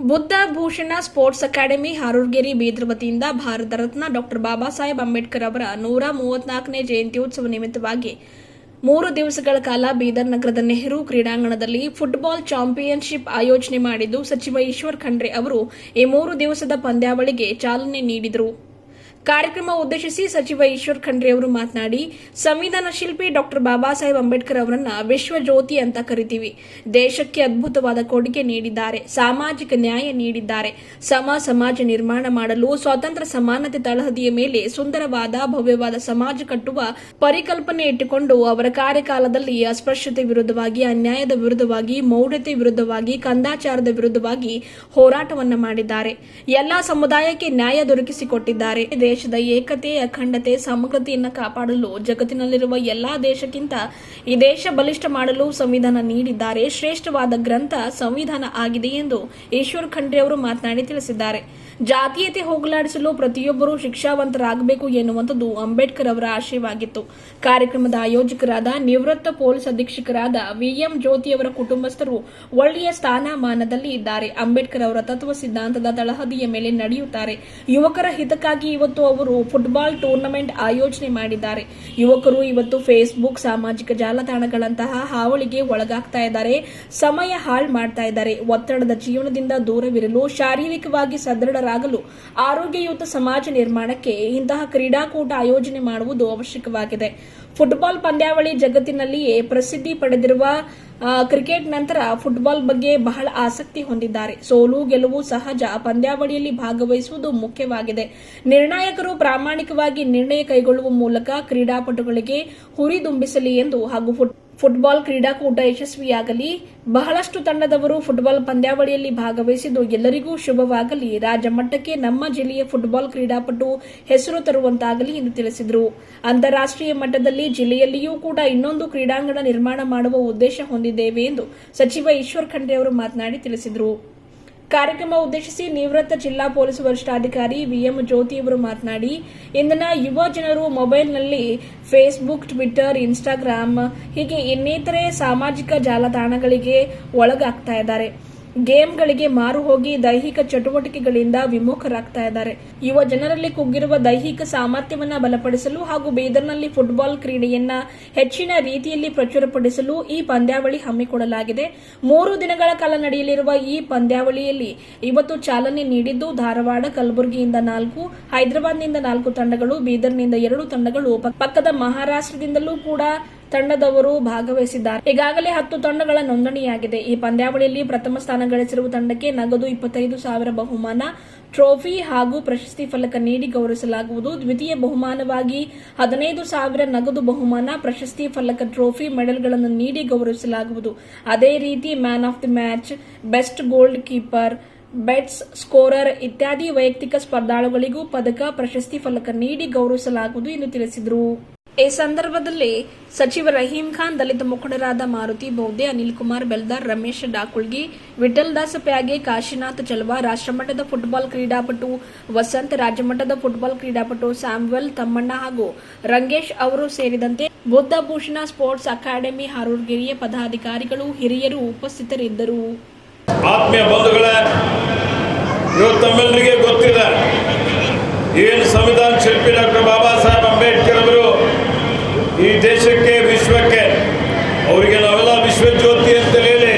ಬುದ್ಧ ಭೂಷಣ sports academy Harurgeri Bidar ವತಿಯಿಂದ Bharat Ratna doctor Baba Saheb Ambedkar ಅವರ ನೂರ ಮೂವತ್ನಾಲ್ಕನೇ ಜಯಂತ್ಯೋತ್ಸವ ನಿಮಿತ್ತವಾಗಿ ಮೂರು ದಿವಸಗಳ ಕಾಲ ಬೀದರ್ ನಗರದ ನೆಹರು ಕ್ರೀಡಾಂಗಣದಲ್ಲಿ ಫುಟ್ಬಾಲ್ ಚಾಂಪಿಯನ್ಶಿಪ್ ಆಯೋಜನೆ ಮಾಡಿದ್ದು ಸಚಿವ ಈಶ್ವರ್ ಖಂಡ್ರೆ ಅವರು ಈ ಮೂರು ದಿವಸದ ಪಂದ್ಯಾವಳಿಗೆ ಚಾಲನೆ ನೀಡಿದರು. ಕಾರ್ಯಕ್ರಮ ಉದ್ದೇಶಿಸಿ ಸಚಿವ ಈಶ್ವರ್ ಖಂಡ್ರೆ ಅವರು ಮಾತನಾಡಿ, ಸಂವಿಧಾನ ಶಿಲ್ಪಿ ಡಾಕ್ಟರ್ ಬಾಬಾ ಸಾಹೇಬ್ ಅಂಬೇಡ್ಕರ್ ಅವರನ್ನ ವಿಶ್ವ ಜ್ಯೋತಿ ಅಂತ ಕರಿತೀವಿ. ದೇಶಕ್ಕೆ ಅದ್ಭುತವಾದ ಕೊಡುಗೆ ನೀಡಿದ್ದಾರೆ, ಸಾಮಾಜಿಕ ನ್ಯಾಯ ನೀಡಿದ್ದಾರೆ. ಸಮ ಸಮಾಜ ನಿರ್ಮಾಣ ಮಾಡಲು ಸ್ವಾತಂತ್ರ್ಯ ಸಮಾನತೆ ತಳಹದಿಯ ಮೇಲೆ ಸುಂದರವಾದ, ಭವ್ಯವಾದ ಸಮಾಜ ಕಟ್ಟುವ ಪರಿಕಲ್ಪನೆ ಇಟ್ಟುಕೊಂಡು ಅವರ ಕಾರ್ಯಕಾಲದಲ್ಲಿ ಅಸ್ಪೃಶ್ಯತೆ ವಿರುದ್ಧವಾಗಿ, ಅನ್ಯಾಯದ ವಿರುದ್ಧವಾಗಿ, ಮೌಢ್ಯತೆ ವಿರುದ್ಧವಾಗಿ, ಕಂದಾಚಾರದ ವಿರುದ್ಧವಾಗಿ ಹೋರಾಟವನ್ನು ಮಾಡಿದ್ದಾರೆ. ಎಲ್ಲಾ ಸಮುದಾಯಕ್ಕೆ ನ್ಯಾಯ ದೊರಕಿಸಿಕೊಟ್ಟಿದ್ದಾರೆ. ದೇಶದ ಏಕತೆ, ಅಖಂಡತೆ, ಸಮಗ್ರತೆಯನ್ನು ಕಾಪಾಡಲು ಜಗತ್ತಿನಲ್ಲಿರುವ ಎಲ್ಲಾ ದೇಶಕ್ಕಿಂತ ಈ ದೇಶ ಬಲಿಷ್ಠ ಮಾಡಲು ಸಂವಿಧಾನ ನೀಡಿದ್ದಾರೆ. ಶ್ರೇಷ್ಠವಾದ ಗ್ರಂಥ ಸಂವಿಧಾನ ಆಗಿದೆ ಎಂದು ಈಶ್ವರ್ ಖಂಡ್ರೆ ಅವರು ಮಾತನಾಡಿ ತಿಳಿಸಿದ್ದಾರೆ. ಜಾತೀಯತೆ ಹೋಗಲಾಡಿಸಲು ಪ್ರತಿಯೊಬ್ಬರೂ ಶಿಕ್ಷಾವಂತರಾಗಬೇಕು ಎನ್ನುವಂಥದ್ದು ಅಂಬೇಡ್ಕರ್ ಅವರ ಆಶಯವಾಗಿತ್ತು. ಕಾರ್ಯಕ್ರಮದ ಆಯೋಜಕರಾದ ನಿವೃತ್ತ ಪೊಲೀಸ್ ಅಧೀಕ್ಷಕರಾದ ವಿಎಂ ಜ್ಯೋತಿ ಅವರ ಕುಟುಂಬಸ್ಥರು ಒಳ್ಳೆಯ ಸ್ಥಾನಮಾನದಲ್ಲಿ ಇದ್ದಾರೆ. ಅಂಬೇಡ್ಕರ್ ಅವರ ತತ್ವ ಸಿದ್ಧಾಂತದ ತಳಹದಿಯ ಮೇಲೆ ನಡೆಯುತ್ತಾರೆ. ಯುವಕರ ಹಿತಕ್ಕಾಗಿ ಇವತ್ತು ಅವರು ಫುಟ್ಬಾಲ್ ಟೂರ್ನಮೆಂಟ್ ಆಯೋಜನೆ ಮಾಡಿದ್ದಾರೆ. ಯುವಕರು ಇವತ್ತು ಫೇಸ್ಬುಕ್ ಸಾಮಾಜಿಕ ಜಾಲತಾಣಗಳಂತಹ ಹಾವಳಿಗೆ ಒಳಗಾಗ್ತಾ ಇದ್ದಾರೆ. ಸಮಯ ಹಾಳು ಮಾಡ್ತಾ ಇದ್ದಾರೆ. ಒತ್ತಡದ ಜೀವನದಿಂದ ದೂರವಿರಲು ಶಾರೀರಿಕವಾಗಿ ಸದೃಢರಾಗಲು ಆರೋಗ್ಯಯುತ ಸಮಾಜ ನಿರ್ಮಾಣಕ್ಕೆ ಇಂತಹ ಕ್ರೀಡಾಕೂಟ ಆಯೋಜನೆ ಮಾಡುವುದು ಅವಶ್ಯಕವಾಗಿದೆ. ಫುಟ್ಬಾಲ್ ಪಂದ್ಯಾವಳಿ ಜಗತ್ತಿನಲ್ಲಿಯೇ ಪ್ರಸಿದ್ಧಿ ಪಡೆದಿರುವ ಕ್ರಿಕೆಟ್ ನಂತರ ಫುಟ್ಬಾಲ್ ಬಗ್ಗೆ ಬಹಳ ಆಸಕ್ತಿ ಹೊಂದಿದ್ದಾರೆ. ಸೋಲು, ಗೆಲುವು ಸಹಜ ಪಂದ್ಯಾವಳಿಯಲ್ಲಿ ಭಾಗವಹಿಸುವುದು ಮುಖ್ಯವಾಗಿದೆ. ನಿರ್ಣಾಯಕರು ಪ್ರಾಮಾಣಿಕವಾಗಿ ನಿರ್ಣಯ ಕೈಗೊಳ್ಳುವ ಮೂಲಕ ಕ್ರೀಡಾಪಟುಗಳಿಗೆ ಹುರಿದುಂಬಿಸಲಿ ಎಂದು ಹಾಗೂ ಫುಟ್ಬಾಲ್ ಕ್ರೀಡಾಕೂಟ ಯಶಸ್ವಿಯಾಗಲಿ. ಬಹಳಷ್ಟು ತಂಡದವರು ಫುಟ್ಬಾಲ್ ಪಂದ್ಯಾವಳಿಯಲ್ಲಿ ಭಾಗವಹಿಸಿದ್ದು ಎಲ್ಲರಿಗೂ ಶುಭವಾಗಲಿ. ರಾಜ್ಯ ಮಟ್ಟಕ್ಕೆ ನಮ್ಮ ಜಿಲ್ಲೆಯ ಫುಟ್ಬಾಲ್ ಕ್ರೀಡಾಪಟು ಹೆಸರು ತರುವಂತಾಗಲಿ ಎಂದು ತಿಳಿಸಿದರು. ಅಂತಾರಾಷ್ಟ್ರೀಯ ಮಟ್ಟದಲ್ಲಿ ಜಿಲ್ಲೆಯಲ್ಲಿಯೂ ಕೂಡ ಇನ್ನೊಂದು ಕ್ರೀಡಾಂಗಣ ನಿರ್ಮಾಣ ಮಾಡುವ ಉದ್ದೇಶ ಹೊಂದಿದ್ದೇವೆ ಎಂದು ಸಚಿವ ಈಶ್ವರ್ ಖಂಡ್ರೆ ಅವರು ಮಾತನಾಡಿ ತಿಳಿಸಿದರು. ಕಾರ್ಯಕ್ರಮ ಉದ್ದೇಶಿಸಿ ನಿವೃತ್ತ ಜಿಲ್ಲಾ ಪೊಲೀಸ್ ವರಿಷ್ಠಾಧಿಕಾರಿ ವಿಎಂ ಜ್ಯೋತಿ ಅವರು ಮಾತನಾಡಿ, ಇಂದಿನ ಯುವ ಜನರು ಮೊಬೈಲ್ನಲ್ಲಿ ಫೇಸ್ಬುಕ್ ಟ್ವಿಟರ್ ಇನ್ಸ್ಟಾಗ್ರಾಮ್ ಹೀಗೆ ಇನ್ನಿತರೆ ಸಾಮಾಜಿಕ ಜಾಲತಾಣಗಳಿಗೆ ಒಳಗಾಗ್ತಾ ಇದ್ದಾರೆ. ಗೇಮ್ಗಳಿಗೆ ಮಾರು ಹೋಗಿ ದೈಹಿಕ ಚಟುವಟಿಕೆಗಳಿಂದ ವಿಮುಖರಾಗ್ತಾ ಇದ್ದಾರೆ. ಯುವ ಜನರಲ್ಲಿ ಕುಗ್ಗಿರುವ ದೈಹಿಕ ಸಾಮರ್ಥ್ಯವನ್ನ ಬಲಪಡಿಸಲು ಹಾಗೂ ಬೀದರ್ನಲ್ಲಿ ಫುಟ್ಬಾಲ್ ಕ್ರೀಡೆಯನ್ನ ಹೆಚ್ಚಿನ ರೀತಿಯಲ್ಲಿ ಪ್ರಚುರಪಡಿಸಲು ಈ ಪಂದ್ಯಾವಳಿ ಹಮ್ಮಿಕೊಳ್ಳಲಾಗಿದೆ. ಮೂರು ದಿನಗಳ ಕಾಲ ನಡೆಯಲಿರುವ ಈ ಪಂದ್ಯಾವಳಿಯಲ್ಲಿ ಇವತ್ತು ಚಾಲನೆ ನೀಡಿದ್ದು ಧಾರವಾಡ, ಕಲಬುರಗಿಯಿಂದ ನಾಲ್ಕು, ಹೈದರಾಬಾದ್ನಿಂದ ನಾಲ್ಕು ತಂಡಗಳು, ಬೀದರ್ನಿಂದ ಎರಡು ತಂಡಗಳು ಪಕ್- ಪಕ್ಕದ ಮಹಾರಾಷ್ಟ್ರದಿಂದಲೂ ಕೂಡ ತಂಡದವರು ಭಾಗವಹಿಸಿದ್ದಾರೆ. ಈಗಾಗಲೇ ಹತ್ತು ತಂಡಗಳ ನೋಂದಣಿಯಾಗಿದೆ. ಈ ಪಂದ್ಯಾವಳಿಯಲ್ಲಿ ಪ್ರಥಮ ಸ್ಥಾನ ಗಳಿಸಿರುವ ತಂಡಕ್ಕೆ ನಗದು ಇಪ್ಪತ್ತೈದು ಸಾವಿರ ಬಹುಮಾನ, ಟ್ರೋಫಿ ಹಾಗೂ ಪ್ರಶಸ್ತಿ ಫಲಕ ನೀಡಿ ಗೌರವಿಸಲಾಗುವುದು. ದ್ವಿತೀಯ ಬಹುಮಾನವಾಗಿ ಹದಿನೈದು ಸಾವಿರ ನಗದು ಬಹುಮಾನ, ಪ್ರಶಸ್ತಿ ಫಲಕ ಟ್ರೋಫಿ ಮೆಡಲ್ಗಳನ್ನು ನೀಡಿ ಗೌರವಿಸಲಾಗುವುದು. ಅದೇ ರೀತಿ man of the match, best goal keeper, bets scorer ಇತ್ಯಾದಿ ವೈಯಕ್ತಿಕ ಸ್ಪರ್ಧಾಳುಗಳಿಗೂ ಪದಕ, ಪ್ರಶಸ್ತಿ ಫಲಕ ನೀಡಿ ಗೌರವಿಸಲಾಗುವುದು ಎಂದು ತಿಳಿಸಿದರು. ಈ ಸಂದರ್ಭದಲ್ಲಿ ಸಚಿವ ರಹೀಂ ಖಾನ್, ದಲಿತ ಮುಖಂಡರಾದ ಮಾರುತಿ ಬೌದ್ದೆ ಅನಿಲ್ ಕುಮಾರ್ ಬೆಲ್ದಾರ್, ರಮೇಶ್ ಡಾಕುಳ್ಗಿ, ವಿಠಲ್ ದಾಸ್ ಪ್ಯಾಗೆ, ಕಾಶಿನಾಥ್ ಚಲವಾ ರಾಷ್ಟ್ರಮಟ್ಟದ ಫುಟ್ಬಾಲ್ ಕ್ರೀಡಾಪಟು ವಸಂತ್, ರಾಜ್ಯಮಟ್ಟದ ಫುಟ್ಬಾಲ್ ಕ್ರೀಡಾಪಟು ಸ್ಯಾಮ್ವೆಲ್ ತಮ್ಮಣ್ಣ ಹಾಗೂ ರಂಗೇಶ್ ಅವರು ಸೇರಿದಂತೆ ಬುದ್ಧ ಭೂಷಣ ಸ್ಪೋರ್ಟ್ಸ್ ಅಕಾಡೆಮಿ ಹಾರೂರ್ಗಿರಿಯ ಪದಾಧಿಕಾರಿಗಳು, ಹಿರಿಯರು ಉಪಸ್ಥಿತರಿದ್ದರು. ಆತ್ಮೀಯ ಬಂಧುಗಳೇ ಇವತ್ತು ತಮ್ಮೆಲ್ಲರಿಗೆ ಗೊತ್ತಿದೆ, ಏನು ಸಂವಿಧಾನ ಶಿಲ್ಪಿ ಡಾಕ್ಟರ್ ಬಾಬಾ ಸಾಹೇಬ್ ದೇಶಕ್ಕೆ, ವಿಶ್ವಕ್ಕೆ, ಅವರಿಗೆ ನಾವೆಲ್ಲ ವಿಶ್ವಜ್ಯೋತಿ ಅಂತ ಹೇಳಿ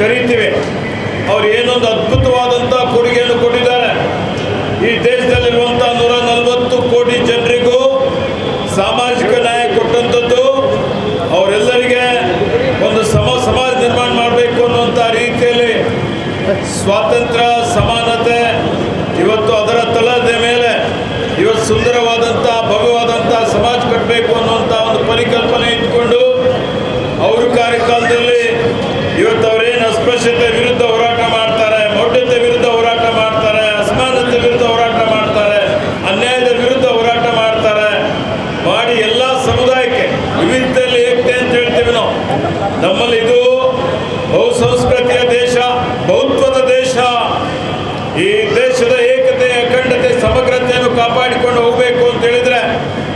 ಕರೀತೀವಿ. ಅವ್ರು ಏನೊಂದು ಅದ್ಭುತವಾದಂಥ ಕೊಡುಗೆಯನ್ನು ಕೊಟ್ಟಿದ್ದಾರೆ. ಈ ದೇಶದಲ್ಲಿರುವಂಥ ನೂರ ನಲವತ್ತು ಕೋಟಿ ಜನರಿಗೂ ಸಾಮಾಜಿಕ ನ್ಯಾಯ ಕೊಟ್ಟಂಥದ್ದು, ಅವರೆಲ್ಲರಿಗೆ ಒಂದು ಸಮ ಸಮಾಜ ನಿರ್ಮಾಣ ಮಾಡಬೇಕು ಅನ್ನುವಂಥ ರೀತಿಯಲ್ಲಿ ಸ್ವಾತಂತ್ರ್ಯ, ಸಮಾನತೆ, ಇವತ್ತು ಅದರ ತಳದ ಮೇಲೆ, ಇವತ್ತು ಸುಂದರವಾದಂಥ ಭವ್ಯವಾದಂಥ ಸಮಾಜ ಕಟ್ಟಬೇಕು ಅನ್ನುವಂಥ ಪರಿಕಲ್ಪನೆ ಇಟ್ಕೊಂಡು ಅವ್ರ ಕಾರ್ಯಕಾಲದಲ್ಲಿ ಇವತ್ತು ಅವರೇನು ಅಸ್ಪೃಶ್ಯತೆ ವಿರುದ್ಧ ಹೋರಾಟ ಮಾಡ್ತಾರೆ ಮೌಢ್ಯತೆ ವಿರುದ್ಧ ಹೋರಾಟ ಮಾಡ್ತಾರೆ ಅಸಮಾನತೆ ವಿರುದ್ಧ ಹೋರಾಟ ಮಾಡ್ತಾರೆ ಅನ್ಯಾಯದ ವಿರುದ್ಧ ಹೋರಾಟ ಮಾಡ್ತಾರೆ ಮಾಡಿ ಎಲ್ಲ ಸಮುದಾಯಕ್ಕೆ ವಿವಿಧತೆಯಲ್ಲಿ ಏಕತೆ ಅಂತ ಹೇಳ್ತೀವಿ ನಾವು ನಮ್ಮಲ್ಲಿ ಇದು ಬಹುಸಂಸ್ಕೃತಿಯ ದೇಶ ಬಹುತ್ವದ ದೇಶ ಈ ದೇಶದ ಏಕತೆ ಅಖಂಡತೆ ಸಮಗ್ರತೆಯನ್ನು ಕಾಪಾಡಿಕೊಂಡು ಹೋಗಬೇಕು ಅಂತ ಹೇಳಿದ್ರೆ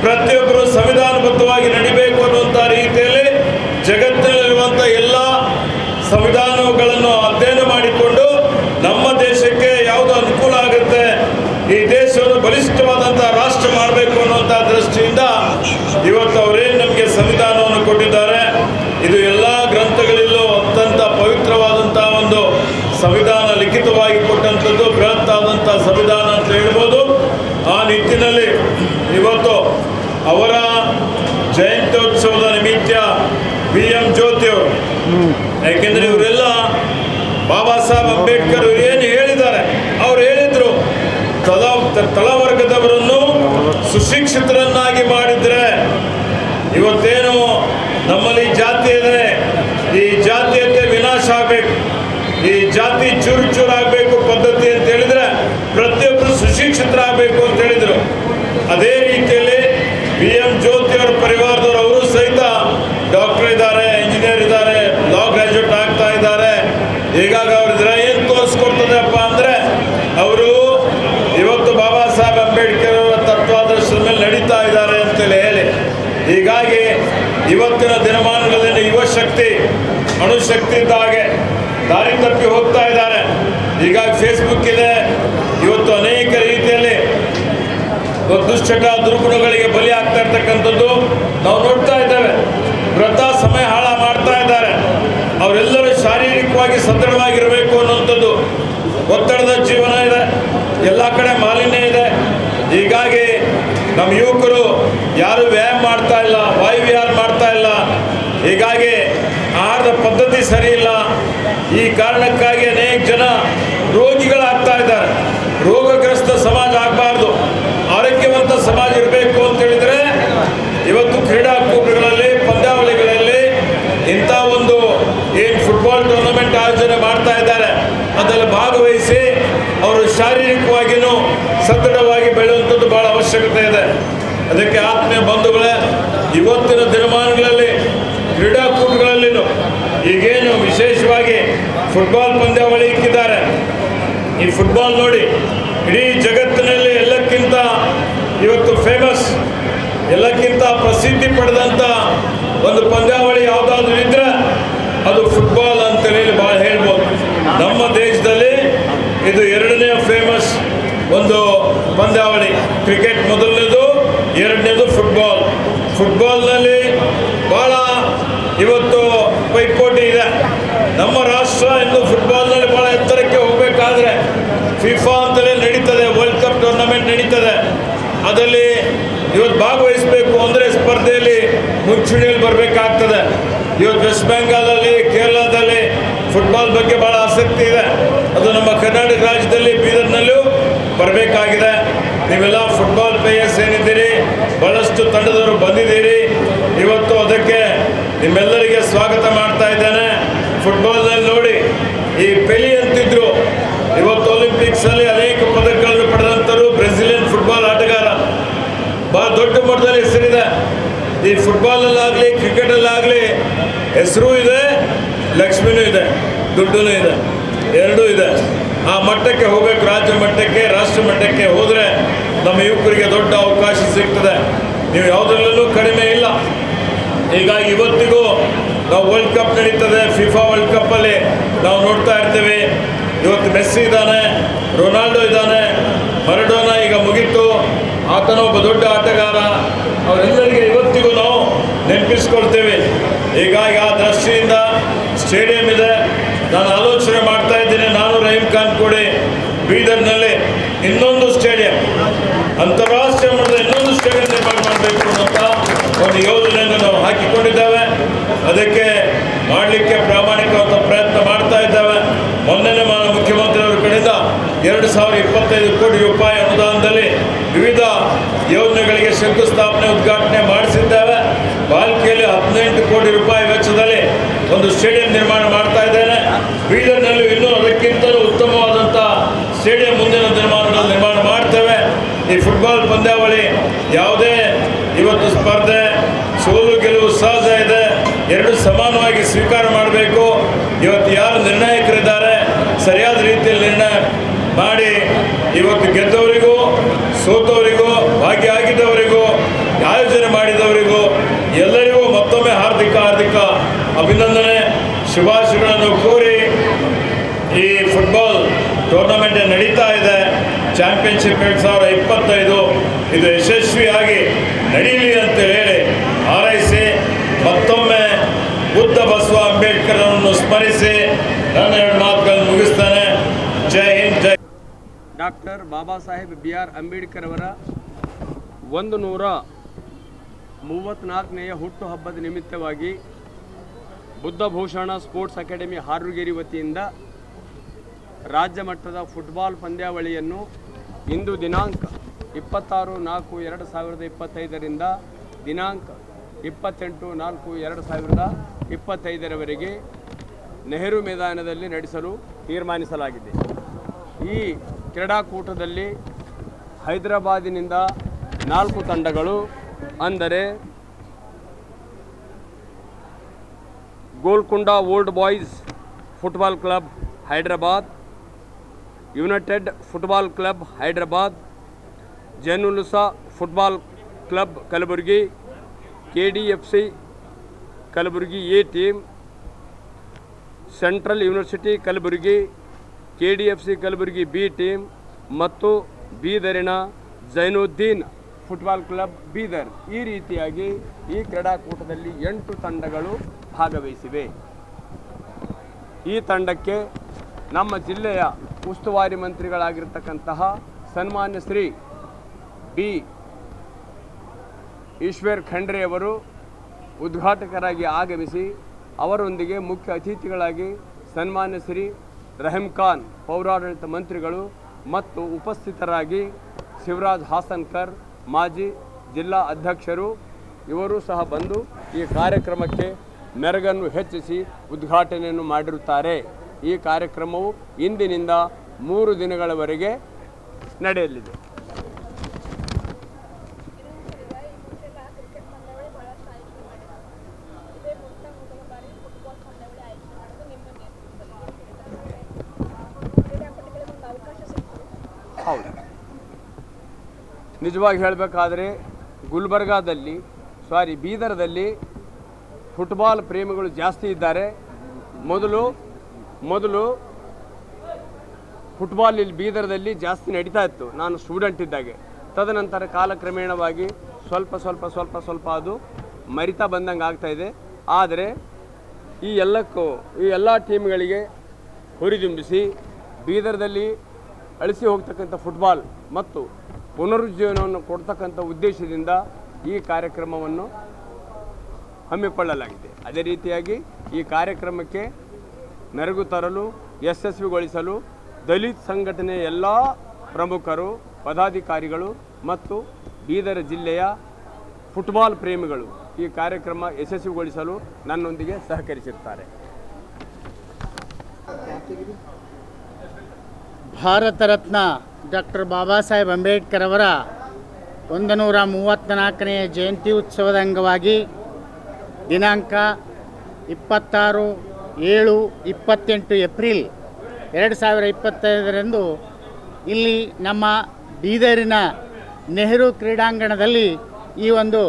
ಪ್ರತಿಯೊಬ್ಬರು ಸಂವಿಧಾನಬದ್ಧವಾಗಿ ನಡಿಬೇಕು ಅನ್ನುವಂಥ ರೀತಿಯಲ್ಲಿ ಜಗತ್ತಿನಲ್ಲಿರುವಂಥ ಎಲ್ಲ ಸಂವಿಧಾನಗಳನ್ನು ಅಧ್ಯಯನ ಮಾಡಿಕೊಂಡು ನಮ್ಮ ದೇಶ ಸಂವಿಧಾನ ಲಿಖಿತವಾಗಿ ಕೊಟ್ಟಂಥದ್ದು ಬೃಹತ್ತಾದಂಥ ಸಂವಿಧಾನ ಅಂತ ಹೇಳ್ಬೋದು ಆ ನಿಟ್ಟಿನಲ್ಲಿ ಇವತ್ತು ಅವರ ಜಯಂತ್ಯೋತ್ಸವದ ನಿಮಿತ್ತ ಬಿ ಎಂ ಜ್ಯೋತಿ ಅವರು. ಯಾಕೆಂದ್ರೆ ಇವರೆಲ್ಲ ಬಾಬಾ ಸಾಹೇಬ್ ಅಂಬೇಡ್ಕರ್ ಏನು ಹೇಳಿದ್ದಾರೆ? ಅವ್ರು ಹೇಳಿದ್ರು ತಲ ತಲವರ್ಗದವರನ್ನು ಸುಶಿಕ್ಷಿತರನ್ನಾಗಿ ಮಾಡಿದ್ರೆ ಇವತ್ತೇನು ನಮ್ಮಲ್ಲಿ ಜಾತಿ ಇದೆ ಈ ಜಾತಿಯತೆ ವಿನಾಶ ಆಗಬೇಕು. ಈ ಜಾತಿ ಚೂರು ಚೂರು ಆಗಬೇಕು ಪದ್ಧತಿ ಅಂತ ಹೇಳಿದ್ರೆ ಪ್ರತಿಯೊಬ್ಬರು ಸುಶಿಕ್ಷಿತರಾಗಬೇಕು ಅಂತ ಹೇಳಿದ್ರು ಅದೇ ರೀತಿಯಲ್ಲಿ ಬಿ ಎಂ ಜ್ಯೋತಿ ಅವರ ಪರಿವಾರದವರು, ಅವರು ಸಹಿತ ಡಾಕ್ಟರ್ ಇದ್ದಾರೆ, ಇಂಜಿನಿಯರ್ ಇದ್ದಾರೆ, ಲಾ ಗ್ರಾಜುಯೇಟ್ ಆಗ್ತಾ ಇದ್ದಾರೆ. ಹೀಗಾಗಿ ಅವ್ರಿದ್ರೆ ಏನು ತೋರಿಸ್ಕೊಡ್ತದೆಪ್ಪ ಅಂದರೆ, ಅವರು ಇವತ್ತು ಬಾಬಾ ಸಾಹೇಬ್ ಅಂಬೇಡ್ಕರ್ ಅವರ ತತ್ವಾದರ್ಶದ ಮೇಲೆ ನಡೀತಾ ಇದ್ದಾರೆ ಅಂತೇಳಿ ಹೇಳಿ. ಹೀಗಾಗಿ ಇವತ್ತಿನ ದಿನಮಾನಗಳಲ್ಲಿ ಯುವ ಶಕ್ತಿ ಅಣುಶಕ್ತಿ ಇದ್ದ ಹಾಗೆ ದಾರಿ ತಪ್ಪಿ ಹೋಗ್ತಾ ಇದ್ದಾರೆ. ಹೀಗಾಗಿ ಫೇಸ್ಬುಕ್ ಇದೆ. ಇವತ್ತು ಅನೇಕ ದುಶ್ಚಟ ದುರ್ಗುಣಗಳಿಗೆ ಬಲಿ ಆಗ್ತಾ ಇರ್ತಕ್ಕಂಥದ್ದು ನಾವು ನೋಡ್ತಾ ಇದ್ದೇವೆ. ವ್ರತ, ಸಮಯ ಹಾಳ ಮಾಡ್ತಾ ಇದ್ದಾರೆ. ಅವರೆಲ್ಲರೂ ಶಾರೀರಿಕವಾಗಿ ಸದೃಢವಾಗಿರಬೇಕು ಅನ್ನುವಂಥದ್ದು ಒತ್ತಡದ ಜೀವನ ಇದೆ. ಎಲ್ಲ ಕಡೆ ಮಾಲಿನ್ಯ ಇದೆ. ಹೀಗಾಗಿ ನಮ್ಮ ಯುವಕರು ಯಾರು ವ್ಯಾಯಾಮ ಮಾಡ್ತಾ ಇಲ್ಲ ವಾಯುವಿಹಾರ ಮಾಡ್ತಾ ಇಲ್ಲ, ಹೀಗಾಗಿ ಆಹಾರದ ಪದ್ಧತಿ ಸರಿ ಇಲ್ಲ. ಈ ಕಾರಣಕ್ಕಾಗಿ ಅನೇಕ ಜನ ರೋಗಿಗಳಾಗ್ತಾ ಇದ್ದಾರೆ ರೋಗಗ್ರಸ್ತ ಸಮಾಜ ಆಗಬಾರ್ದು ಆರೋಗ್ಯವಂತ ಸಮಾಜ ಇರಬೇಕು ಅಂತ ಹೇಳಿದ್ರೆ, ಇವತ್ತು ಕ್ರೀಡಾಕೂಟಗಳಲ್ಲಿ ಪಂದ್ಯಾವಳಿಗಳಲ್ಲಿ ಇಂಥ ಒಂದು ಏನು ಫುಟ್ಬಾಲ್ ಟೂರ್ನಮೆಂಟ್ ಆಯೋಜನೆ ಮಾಡ್ತಾ ಇದ್ದಾರೆ, ಅದರಲ್ಲಿ ಭಾಗವಹಿಸಿ ಅವರು ಶಾರೀರಿಕವಾಗಿಯೂ ಸದೃಢವಾಗಿ ಬೆಳೆಯುವಂಥದ್ದು ಬಹಳ ಅವಶ್ಯಕತೆ ಇದೆ. ಅದಕ್ಕೆ ಆತ್ಮೀಯ ಬಂಧುಗಳೇ, ಇವತ್ತಿನ ದಿನಮಾನಗಳಲ್ಲಿ ಕ್ರೀಡಾಕೂಟಗಳಲ್ಲಿನೂ ಈಗೇನು ವಿಶೇಷವಾಗಿ ಫುಟ್ಬಾಲ್ ಪಂದ್ಯಾವಳಿ ಇಕ್ಕಿದ್ದಾರೆ. ಈ ಫುಟ್ಬಾಲ್ ನೋಡಿ, ಇಡೀ ಜಗತ್ತಿನಲ್ಲಿ ಎಲ್ಲಕ್ಕಿಂತ ಇವತ್ತು ಫೇಮಸ್ ಎಲ್ಲಕ್ಕಿಂತ ಪ್ರಸಿದ್ಧಿ ಪಡೆದಂಥ ಒಂದು ಪಂದ್ಯಾವಳಿ ಯಾವುದಾದ್ರೂ ಇದ್ರೆ ಅದು ಫುಟ್ಬಾಲ್ ಅಂತೇಳಿ ಭಾಳ ಹೇಳ್ಬೋದು. ನಮ್ಮ ದೇಶದಲ್ಲಿ ಇದು ಎರಡನೇ ಫೇಮಸ್ ಒಂದು ಪಂದ್ಯಾವಳಿ. ಕ್ರಿಕೆಟ್ ಮೊದಲನೇದು, ಎರಡನೇದು ಫುಟ್ಬಾಲ್ ಫುಟ್ಬಾಲ್ನಲ್ಲಿ ಭಾಳ ಇವತ್ತು ಪೈಪೋಟಿ ಇದೆ. ನಮ್ಮ ರಾಷ್ಟ್ರ ಇನ್ನು ಫುಟ್ಬಾಲ್ನಲ್ಲಿ ಭಾಳ ಎತ್ತರಕ್ಕೆ ಹೋಗಬೇಕಾದ್ರೆ ಫಿಫಾ ಅಂತಲೇ ನಡೀತದೆ ವರ್ಲ್ಡ್ ಕಪ್ ಟೂರ್ನಮೆಂಟ್ ನಡೀತದೆ. ಅದರಲ್ಲಿ ಇವತ್ತು ಭಾಗವಹಿಸಬೇಕು ಅಂದರೆ ಸ್ಪರ್ಧೆಯಲ್ಲಿ ಮುಂಚೂಣಿಯಲ್ಲಿ ಬರಬೇಕಾಗ್ತದೆ. ಇವತ್ತು ವೆಸ್ಟ್ ಬೆಂಗಾಲಲ್ಲಿ ಕೇರಳದಲ್ಲಿ ಫುಟ್ಬಾಲ್ ಬಗ್ಗೆ ಭಾಳ ಆಸಕ್ತಿ ಇದೆ. ಅದು ನಮ್ಮ ಕರ್ನಾಟಕ ರಾಜ್ಯದಲ್ಲಿ ಬೀದರ್ನಲ್ಲೂ ಬರಬೇಕಾಗಿದೆ. ನೀವೆಲ್ಲ ಫುಟ್ಬಾಲ್ ಪ್ಲೇಯರ್ಸ್ ಏನಿದ್ದೀರಿ? ಬಹಳಷ್ಟು ತಂಡದವರು ಬಂದಿದ್ದೀರಿ. ಇವತ್ತು ಅದಕ್ಕೆ ನಿಮ್ಮೆಲ್ಲರಿಗೆ ಸ್ವಾಗತ ಮಾಡ್ತಾ ಇದ್ದೇನೆ. ಫುಟ್ಬಾಲ್ನಲ್ಲಿ ನೋಡಿ, ಈ ಪೆಲಿ ಅಂತಿದ್ರು. ಇವತ್ತು ಒಲಿಂಪಿಕ್ಸಲ್ಲಿ ಅನೇಕ ಪದಕಗಳನ್ನು ಆಟಗಾರ ಭಾಳ ದೊಡ್ಡ ಮಟ್ಟದಲ್ಲಿ ಹೆಸರಿದೆ ಈ ಫುಟ್ಬಾಲಲ್ಲಾಗಲಿ ಕ್ರಿಕೆಟಲ್ಲಾಗಲಿ ಹೆಸರು ಇದೆ, ಲಕ್ಷ್ಮಿನೂ ಇದೆ ದುಡ್ಡೂ ಇದೆ, ಎರಡೂ ಇದೆ. ಆ ಮಟ್ಟಕ್ಕೆ ಹೋಗಬೇಕು, ರಾಜ್ಯ ಮಟ್ಟಕ್ಕೆ, ರಾಷ್ಟ್ರ ಮಟ್ಟಕ್ಕೆ ಹೋದರೆ ನಮ್ಮ ಯುವಕರಿಗೆ ದೊಡ್ಡ ಅವಕಾಶ ಸಿಗ್ತದೆ. ನೀವು ಯಾವುದರಲ್ಲೂ ಕಡಿಮೆ ಇಲ್ಲ. ಹೀಗಾಗಿ ಇವತ್ತಿಗೂ ನಾವು ವರ್ಲ್ಡ್ ಕಪ್ ನಡೀತದೆ. ಫಿಫಾ ವರ್ಲ್ಡ್ ಕಪ್ಪಲ್ಲಿ ನಾವು ನೋಡ್ತಾ ಇರ್ತೇವೆ. ಇವತ್ತು ಮೆಸ್ಸಿ ಇದ್ದಾನೆ, ರೊನಾಲ್ಡೋ ಇದ್ದಾನೆ, ಮರಡೋನಾ ಈಗ ಮುಗೀತು. ಆತನ ಒಬ್ಬ ದೊಡ್ಡ ಆಟಗಾರ. ಅವರೆಲ್ಲರಿಗೆ ಇವತ್ತಿಗೂ ನಾವು ನೆನಪಿಸ್ಕೊಳ್ತೇವೆ. ಹೀಗಾಗಿ ಆ ದೃಷ್ಟಿಯಿಂದ ಸ್ಟೇಡಿಯಂ ಇದೆ. ನಾನು ಆಲೋಚನೆ ಮಾಡ್ತಾ ಇದ್ದೇನೆ. ನಾನು ರಹೀಮ್ ಖಾನ್ ಕೋಡೆ ಬೀದರ್ನಲ್ಲಿ ಇನ್ನೊಂದು ಸ್ಟೇಡಿಯಂ. ಅಂತಾರಾಷ್ಟ್ರೀಯ ಮಟ್ಟದ ಇನ್ನೊಂದು ಸ್ಟೇಡಿಯಂ ನಿರ್ಮಾಣ ಮಾಡಬೇಕು ಅಂತ ಒಂದು ಯೋಜನೆಯನ್ನು ನಾವು ಹಾಕಿಕೊಂಡಿದ್ದೇವೆ. ಅದಕ್ಕೆ ಮಾಡಲಿಕ್ಕೆ ಪ್ರಾಮಾಣಿಕವಾದ ಪ್ರಯತ್ನ ಎರಡು ಸಾವಿರ ಇಪ್ಪತ್ತೈದು ಕೋಟಿ ರೂಪಾಯಿ ಅನುದಾನದಲ್ಲಿ ವಿವಿಧ ಯೋಜನೆಗಳಿಗೆ ಶಂಕುಸ್ಥಾಪನೆ ಉದ್ಘಾಟನೆ ಮಾಡಿಸಿದ್ದೇವೆ. ಬಾಲ್ಕಿಯಲ್ಲಿ ಹದಿನೆಂಟು ಕೋಟಿ ರೂಪಾಯಿ ವೆಚ್ಚದಲ್ಲಿ ಒಂದು ಸ್ಟೇಡಿಯಂ ನಿರ್ಮಾಣ ಮಾಡ್ತಾ ಇದ್ದೇನೆ. ಬೀದರ್ನಲ್ಲೂ ಇನ್ನೂ ಅದಕ್ಕಿಂತಲೂ ಉತ್ತಮವಾದಂಥ ಸ್ಟೇಡಿಯಂ ಮುಂದಿನ ದಿನಮಾನಗಳಲ್ಲಿ ನಿರ್ಮಾಣ ಮಾಡ್ತೇವೆ. ಈ ಫುಟ್ಬಾಲ್ ಪಂದ್ಯಾವಳಿ ಯಾವುದೇ ಇವತ್ತು ಸ್ಪರ್ಧೆ, ಸೋಲು ಗೆಲುವು ಸಹಜ ಇದೆ. ಎರಡು ಸಮಾನವಾಗಿ ಸ್ವೀಕಾರ ಮಾಡಬೇಕು. ಇವತ್ತು ಯಾರು ನಿರ್ಣಾಯಕರಿದ್ದಾರೆ, ಸರಿಯಾದ ರೀತಿಯಲ್ಲಿ ನಿರ್ಣಯ ಮಾಡಿ ಇವತ್ತು ಗೆದ್ದವರಿಗೂ, ಸೋತವರಿಗೂ ಭಾಗಿಯಾಗಿದ್ದವರಿಗೂ ಆಯೋಜನೆ ಮಾಡಿದವರಿಗೂ ಎಲ್ಲರಿಗೂ ಮತ್ತೊಮ್ಮೆ ಹಾರ್ದಿಕ ಹಾರ್ದಿಕ ಅಭಿನಂದನೆ, ಶುಭಾಶಯಗಳನ್ನು ಕೋರಿ ಈ ಫುಟ್ಬಾಲ್ ಟೂರ್ನಮೆಂಟ್ ನಡೀತಾ ಇದೆ. ಚಾಂಪಿಯನ್ಶಿಪ್ ಎರಡು ಸಾವಿರ ಇಪ್ಪತ್ತೈದು, ಇದು ಯಶಸ್ವಿಯಾಗಿ ನಡೀಲಿ ಅಂತ ಹೇಳಿ ಹಾರೈಸಿ, ಮತ್ತೊಮ್ಮೆ ಬುದ್ಧ ಬಸವ ಅಂಬೇಡ್ಕರ್ ಅವರನ್ನು ಸ್ಮರಿಸಿ, ನನ್ನ ಎರಡು ಮಾತುಗಳನ್ನು ಮುಗಿಸ್ತಾನೆ. Doctor Baba Saheb B R Ambedkar ಅವರ ಒಂದು ನೂರ ಮೂವತ್ತ್ನಾಲ್ಕನೆಯ ಹುಟ್ಟುಹಬ್ಬದ ನಿಮಿತ್ತವಾಗಿ ಬುದ್ಧಭೂಷಣ ಸ್ಪೋರ್ಟ್ಸ್ ಅಕಾಡೆಮಿ ಹಾರೂಗೇರಿ ವತಿಯಿಂದ ರಾಜ್ಯ ಮಟ್ಟದ ಫುಟ್ಬಾಲ್ ಪಂದ್ಯಾವಳಿಯನ್ನು ಇಂದು ದಿನಾಂಕ ಇಪ್ಪತ್ತಾರು, ನಾಲ್ಕು, ಎರಡು ಸಾವಿರದ ಇಪ್ಪತ್ತೈದರಿಂದ ದಿನಾಂಕ ಇಪ್ಪತ್ತೆಂಟು, ನಾಲ್ಕು, ಎರಡು ಸಾವಿರದ ಇಪ್ಪತ್ತೈದರವರೆಗೆ ನೆಹರು ಮೈದಾನದಲ್ಲಿ ನಡೆಸಲು ತೀರ್ಮಾನಿಸಲಾಗಿದೆ. ಈ ಕ್ರೀಡಾಕೂಟದಲ್ಲಿ ಹೈದರಾಬಾದಿನಿಂದ ನಾಲ್ಕು ತಂಡಗಳು, ಅಂದರೆ Golconda old boys football club Hyderabad, united football club Hyderabad, Zainulusa football club Kalaburagi K D F C Kalaburagi A team, central university Kalaburagi K D F C Kalaburagi B team ಮತ್ತು ಬೀದರಿನ Zainuddin football club Bidar. ಈ ರೀತಿಯಾಗಿ ಈ ಕ್ರೀಡಾಕೂಟದಲ್ಲಿ ಎಂಟು ತಂಡಗಳು ಭಾಗವಹಿಸಿವೆ. ಈ ತಂಡಕ್ಕೆ ನಮ್ಮ ಜಿಲ್ಲೆಯ ಉಸ್ತುವಾರಿ ಮಂತ್ರಿಗಳಾಗಿರ್ತಕ್ಕಂತಹ ಸನ್ಮಾನ್ಯ ಶ್ರೀ ಬಿ ಈಶ್ವರ್ ಖಂಡ್ರೆ ಅವರು ಉದ್ಘಾಟಕರಾಗಿ ಆಗಮಿಸಿ ಅವರೊಂದಿಗೆ ಮುಖ್ಯ ಅತಿಥಿಗಳಾಗಿ ಸನ್ಮಾನ್ಯ ಶ್ರೀ ರಹೀಂ ಖಾನ್, ಪೌರಾಡಳಿತ ಮಂತ್ರಿಗಳು ಮತ್ತು ಉಪಸ್ಥಿತರಾಗಿ ಶಿವರಾಜ್ ಹಾಸನ್ಕರ್, ಮಾಜಿ ಜಿಲ್ಲಾ ಅಧ್ಯಕ್ಷರು ಇವರು ಸಹ ಬಂದು ಈ ಕಾರ್ಯಕ್ರಮಕ್ಕೆ ಮೆರಗನ್ನು ಹೆಚ್ಚಿಸಿ ಉದ್ಘಾಟನೆಯನ್ನು ಮಾಡಿರುತ್ತಾರೆ. ಈ ಕಾರ್ಯಕ್ರಮವು ಇಂದಿನಿಂದ ಮೂರು ದಿನಗಳವರೆಗೆ ನಡೆಯಲಿದೆ. ಹೌದು. ನಿಜವಾಗಿ ಹೇಳಬೇಕಾದ್ರೆ ಗುಲ್ಬರ್ಗಾದಲ್ಲಿ ಸಾರಿ ಬೀದರ್ದಲ್ಲಿ ಫುಟ್ಬಾಲ್ ಪ್ರೇಮಿಗಳು ಜಾಸ್ತಿ ಇದ್ದಾರೆ. ಮೊದಲು ಮೊದಲು ಫುಟ್ಬಾಲ್ ಇಲ್ಲಿ ಬೀದರ್ದಲ್ಲಿ ಜಾಸ್ತಿ ನಡೀತಾ ಇತ್ತು. ನಾನು ಸ್ಟೂಡೆಂಟ್ ಇದ್ದಾಗೆ. ತದನಂತರ ಕಾಲಕ್ರಮೇಣವಾಗಿ ಸ್ವಲ್ಪ ಸ್ವಲ್ಪ ಸ್ವಲ್ಪ ಸ್ವಲ್ಪ ಅದು ಮರಿತಾ ಬಂದಂಗೆ ಆಗ್ತಾ ಇದೆ. ಆದರೆ ಈ ಎಲ್ಲಕ್ಕೂ, ಈ ಎಲ್ಲ ಟೀಮ್ಗಳಿಗೆ ಹುರಿದುಂಬಿಸಿ ಬೀದರ್ದಲ್ಲಿ ಅಳಿಸಿ ಹೋಗ್ತಕ್ಕಂಥ ಫುಟ್ಬಾಲ್ ಮತ್ತು ಪುನರುಜ್ಜೀವನವನ್ನು ಕೊಡ್ತಕ್ಕಂಥ ಉದ್ದೇಶದಿಂದ ಈ ಕಾರ್ಯಕ್ರಮವನ್ನು ಹಮ್ಮಿಕೊಳ್ಳಲಾಗಿದೆ. ಅದೇ ರೀತಿಯಾಗಿ ಈ ಕಾರ್ಯಕ್ರಮಕ್ಕೆ ಮೆರುಗು ತರಲು, ಯಶಸ್ವಿಗೊಳಿಸಲು ದಲಿತ್ ಸಂಘಟನೆಯ ಎಲ್ಲ ಪ್ರಮುಖರು, ಪದಾಧಿಕಾರಿಗಳು ಮತ್ತು ಬೀದರ್ ಜಿಲ್ಲೆಯ ಫುಟ್ಬಾಲ್ ಪ್ರೇಮಿಗಳು ಈ ಕಾರ್ಯಕ್ರಮ ಯಶಸ್ವಿಗೊಳಿಸಲು ನನ್ನೊಂದಿಗೆ ಸಹಕರಿಸಿರ್ತಾರೆ ಭಾರತ ರತ್ನ ಡಾಕ್ಟರ್ ಬಾಬಾ ಸಾಹೇಬ್ ಅಂಬೇಡ್ಕರ್ ಅವರ ಒಂದು ನೂರ ಮೂವತ್ತ್ನಾಲ್ಕನೆಯ ಜಯಂತಿ ಉತ್ಸವದ ಅಂಗವಾಗಿ ದಿನಾಂಕ ಇಪ್ಪತ್ತಾರು ಏಳು ಇಪ್ಪತ್ತೆಂಟು ಏಪ್ರಿಲ್ ಎರಡು ಸಾವಿರ ಇಪ್ಪತ್ತೈದರಂದು ಇಲ್ಲಿ ನಮ್ಮ ಬೀದರಿನ ನೆಹರು ಕ್ರೀಡಾಂಗಣದಲ್ಲಿ ಈ ಒಂದು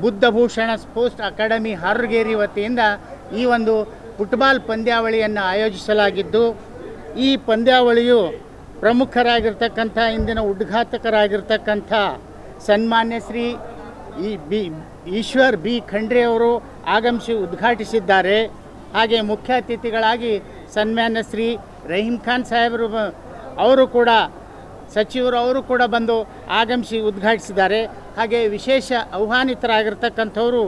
ಬುದ್ಧಭೂಷಣ ಸ್ಪೋರ್ಟ್ಸ್ ಅಕಾಡೆಮಿ ಹಾರುಗೇರಿ ವತಿಯಿಂದ ಈ ಒಂದು ಫುಟ್ಬಾಲ್ ಪಂದ್ಯಾವಳಿಯನ್ನು ಆಯೋಜಿಸಲಾಗಿದ್ದು ಈ ಪಂದ್ಯಾವಳಿಯು ಪ್ರಮುಖರಾಗಿರ್ತಕ್ಕಂಥ, ಇಂದಿನ ಉದ್ಘಾತಕರಾಗಿರ್ತಕ್ಕಂಥ ಸನ್ಮಾನ್ಯ ಶ್ರೀ ಈ ಬಿ, ಈಶ್ವರ್ ಬಿ ಖಂಡ್ರೆ ಅವರು ಆಗಮಿಸಿ ಉದ್ಘಾಟಿಸಿದ್ದಾರೆ. ಹಾಗೆ ಮುಖ್ಯ ಅತಿಥಿಗಳಾಗಿ ಸನ್ಮಾನ್ಯ ಶ್ರೀ ರಹೀಂ ಖಾನ್ ಸಾಹೇಬರು ಅವರು ಕೂಡ, ಸಚಿವರು ಅವರು ಕೂಡ ಬಂದು ಆಗಮಿಸಿ ಉದ್ಘಾಟಿಸಿದ್ದಾರೆ. ಹಾಗೆ ವಿಶೇಷ ಆಹ್ವಾನಿತರಾಗಿರ್ತಕ್ಕಂಥವರು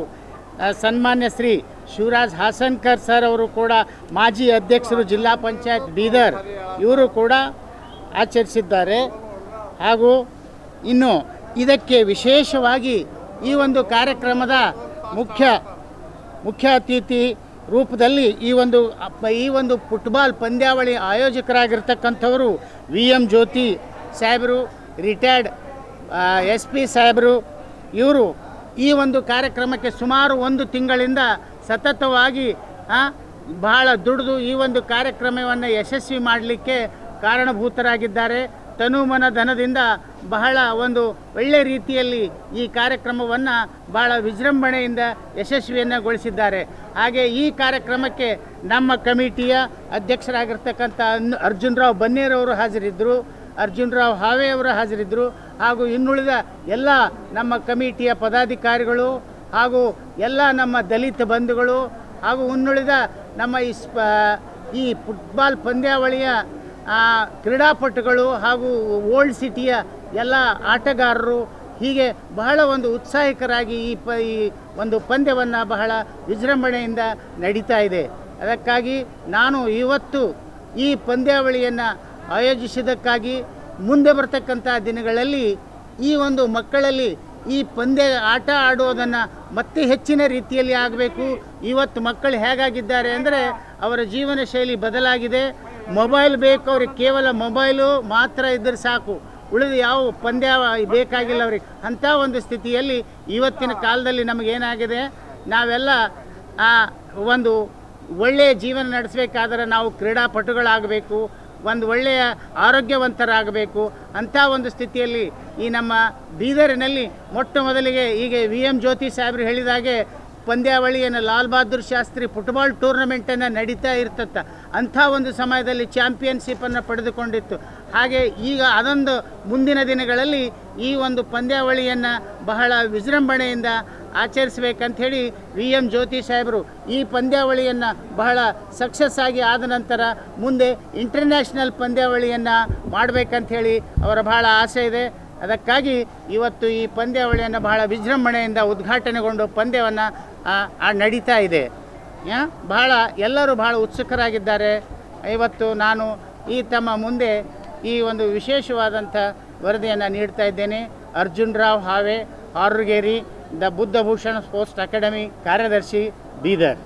ಸನ್ಮಾನ್ಯ ಶ್ರೀ ಶಿವರಾಜ್ ಹಾಸನ್ಕರ್ ಸರ್ ಅವರು ಕೂಡ, ಮಾಜಿ ಅಧ್ಯಕ್ಷರು ಜಿಲ್ಲಾ ಪಂಚಾಯತ್ ಬೀದರ್ ಇವರು ಕೂಡ ಆಚರಿಸಿದ್ದಾರೆ. ಹಾಗೂ ಇನ್ನು ಇದಕ್ಕೆ ವಿಶೇಷವಾಗಿ ಈ ಒಂದು ಕಾರ್ಯಕ್ರಮದ ಮುಖ್ಯ ಮುಖ್ಯ ಅತಿಥಿ ರೂಪದಲ್ಲಿ ಈ ಒಂದು ಈ ಒಂದು ಫುಟ್ಬಾಲ್ ಪಂದ್ಯಾವಳಿ ಆಯೋಜಕರಾಗಿರ್ತಕ್ಕಂಥವರು ವಿ ಎಂ ಜ್ಯೋತಿ ಸಾಹೇಬರು, ರಿಟೈರ್ಡ್ ಎಸ್ ಪಿ ಸಾಹೇಬರು. ಇವರು ಈ ಒಂದು ಕಾರ್ಯಕ್ರಮಕ್ಕೆ ಸುಮಾರು ಒಂದು ತಿಂಗಳಿಂದ ಸತತವಾಗಿ ಬಹಳ ದುಡಿದು ಈ ಒಂದು ಕಾರ್ಯಕ್ರಮವನ್ನು ಯಶಸ್ವಿ ಮಾಡಲಿಕ್ಕೆ ಕಾರಣಭೂತರಾಗಿದ್ದಾರೆ. ತನುಮನ ಧನದಿಂದ ಬಹಳ ಒಂದು ಒಳ್ಳೆ ರೀತಿಯಲ್ಲಿ ಈ ಕಾರ್ಯಕ್ರಮವನ್ನು ಬಹಳ ವಿಜೃಂಭಣೆಯಿಂದ ಯಶಸ್ವಿಯನ್ನುಗೊಳಿಸಿದ್ದಾರೆ. ಹಾಗೆ ಈ ಕಾರ್ಯಕ್ರಮಕ್ಕೆ ನಮ್ಮ ಕಮಿಟಿಯ ಅಧ್ಯಕ್ಷರಾಗಿರ್ತಕ್ಕಂಥ ಅರ್ಜುನ್ ರಾವ್ ಬನ್ನೇರವರು ಹಾಜರಿದ್ದರು. ಅರ್ಜುನ್ ರಾವ್ ಹಾವೆ ಅವರು ಹಾಜರಿದ್ದರು. ಹಾಗೂ ಇನ್ನುಳಿದ ಎಲ್ಲ ನಮ್ಮ ಕಮಿಟಿಯ ಪದಾಧಿಕಾರಿಗಳು ಹಾಗೂ ಎಲ್ಲ ನಮ್ಮ ದಲಿತ ಬಂಧುಗಳು ಹಾಗೂ ಇನ್ನುಳಿದ ನಮ್ಮ ಈ ಈ ಫುಟ್ಬಾಲ್ ಪಂದ್ಯಾವಳಿಯ ಆ, ಕ್ರೀಡಾಪಟುಗಳು ಹಾಗೂ ಓಲ್ಡ್ ಸಿಟಿಯ ಎಲ್ಲ ಆಟಗಾರರು ಹೀಗೆ ಬಹಳ ಒಂದು ಉತ್ಸಾಹಕರಾಗಿ ಈ ಪ ಈ ಒಂದು ಪಂದ್ಯವನ್ನು ಬಹಳ ವಿಜೃಂಭಣೆಯಿಂದ ನಡೀತಾ ಇದೆ. ಅದಕ್ಕಾಗಿ ನಾನು ಇವತ್ತು ಈ ಪಂದ್ಯಾವಳಿಯನ್ನು ಆಯೋಜಿಸಿದ್ದಕ್ಕಾಗಿ ಮುಂದೆ ಬರ್ತಕ್ಕಂಥ ದಿನಗಳಲ್ಲಿ ಈ ಒಂದು ಮಕ್ಕಳಲ್ಲಿ ಈ ಪಂದ್ಯ ಆಟ ಆಡುವುದನ್ನು ಮತ್ತೆ ಹೆಚ್ಚಿನ ರೀತಿಯಲ್ಲಿ ಆಗಬೇಕು. ಇವತ್ತು ಮಕ್ಕಳು ಹೇಗಾಗಿದ್ದಾರೆ ಅಂದರೆ ಅವರ ಜೀವನ ಶೈಲಿ ಬದಲಾಗಿದೆ. ಮೊಬೈಲ್ ಬೇಕು ಅವ್ರಿಗೆ, ಕೇವಲ ಮೊಬೈಲು ಮಾತ್ರ ಇದ್ದರೆ ಸಾಕು. ಉಳಿದ ಯಾವ ಪಂದ್ಯ ಬೇಕಾಗಿಲ್ಲ ಅವ್ರಿಗೆ. ಅಂಥ ಒಂದು ಸ್ಥಿತಿಯಲ್ಲಿ ಇವತ್ತಿನ ಕಾಲದಲ್ಲಿ ನಮಗೇನಾಗಿದೆ ನಾವೆಲ್ಲ, ಆ, ಒಂದು ಒಳ್ಳೆಯ ಜೀವನ ನಡೆಸಬೇಕಾದ್ರೆ ನಾವು ಕ್ರೀಡಾಪಟುಗಳಾಗಬೇಕು, ಒಂದು ಒಳ್ಳೆಯ ಆರೋಗ್ಯವಂತರಾಗಬೇಕು. ಅಂಥ ಒಂದು ಸ್ಥಿತಿಯಲ್ಲಿ ಈ ನಮ್ಮ ಬೀದರಿನಲ್ಲಿ ಮೊಟ್ಟ ಮೊದಲಿಗೆ ಈಗ ವಿ ಎಂ ಜ್ಯೋತಿ ಸಾಹೇಬ್ರು ಹೇಳಿದಾಗೆ ಪಂದ್ಯಾವಳಿಯನ್ನು ಲಾಲ್ ಬಹದ್ದೂರ್ ಶಾಸ್ತ್ರಿ ಫುಟ್ಬಾಲ್ ಟೂರ್ನಮೆಂಟನ್ನು ನಡೀತಾ ಇರ್ತತ್ತ ಅಂಥ ಒಂದು ಸಮಯದಲ್ಲಿ ಚಾಂಪಿಯನ್ಶಿಪ್ಪನ್ನು ಪಡೆದುಕೊಂಡಿತ್ತು. ಹಾಗೆ ಈಗ ಅದೊಂದು ಮುಂದಿನ ದಿನಗಳಲ್ಲಿ ಈ ಒಂದು ಪಂದ್ಯಾವಳಿಯನ್ನು ಬಹಳ ವಿಜೃಂಭಣೆಯಿಂದ ಆಚರಿಸಬೇಕಂಥೇಳಿ ವಿ ಎಂ ಜ್ಯೋತಿ ಸಾಹೇಬರು ಈ ಪಂದ್ಯಾವಳಿಯನ್ನು ಬಹಳ ಸಕ್ಸಸ್ ಆಗಿ ಆದ ನಂತರ ಮುಂದೆ ಇಂಟರ್ನ್ಯಾಷನಲ್ ಪಂದ್ಯಾವಳಿಯನ್ನು ಮಾಡಬೇಕಂಥೇಳಿ ಅವರ ಬಹಳ ಆಸೆ ಇದೆ. ಅದಕ್ಕಾಗಿ ಇವತ್ತು ಈ ಪಂದ್ಯಾವಳಿಯನ್ನು ಬಹಳ ವಿಜೃಂಭಣೆಯಿಂದ ಉದ್ಘಾಟನೆಗೊಂಡು ಪಂದ್ಯವನ್ನು ನಡೀತಾ ಇದೆ. ಯಾ? ಬಹಳ, ಎಲ್ಲರೂ ಬಹಳ ಉತ್ಸುಕರಾಗಿದ್ದಾರೆ. ಇವತ್ತು ನಾನು ಈ ತಮ್ಮ ಮುಂದೆ ಈ ಒಂದು ವಿಶೇಷವಾದಂಥ ವರದಿಯನ್ನು ನೀಡ್ತಾ ಇದ್ದೇನೆ. ಅರ್ಜುನ್ ರಾವ್ ಹಾವೆ Arugeri the Buddhabhushan sports academy ಕಾರ್ಯದರ್ಶಿ ಬೀದರ್.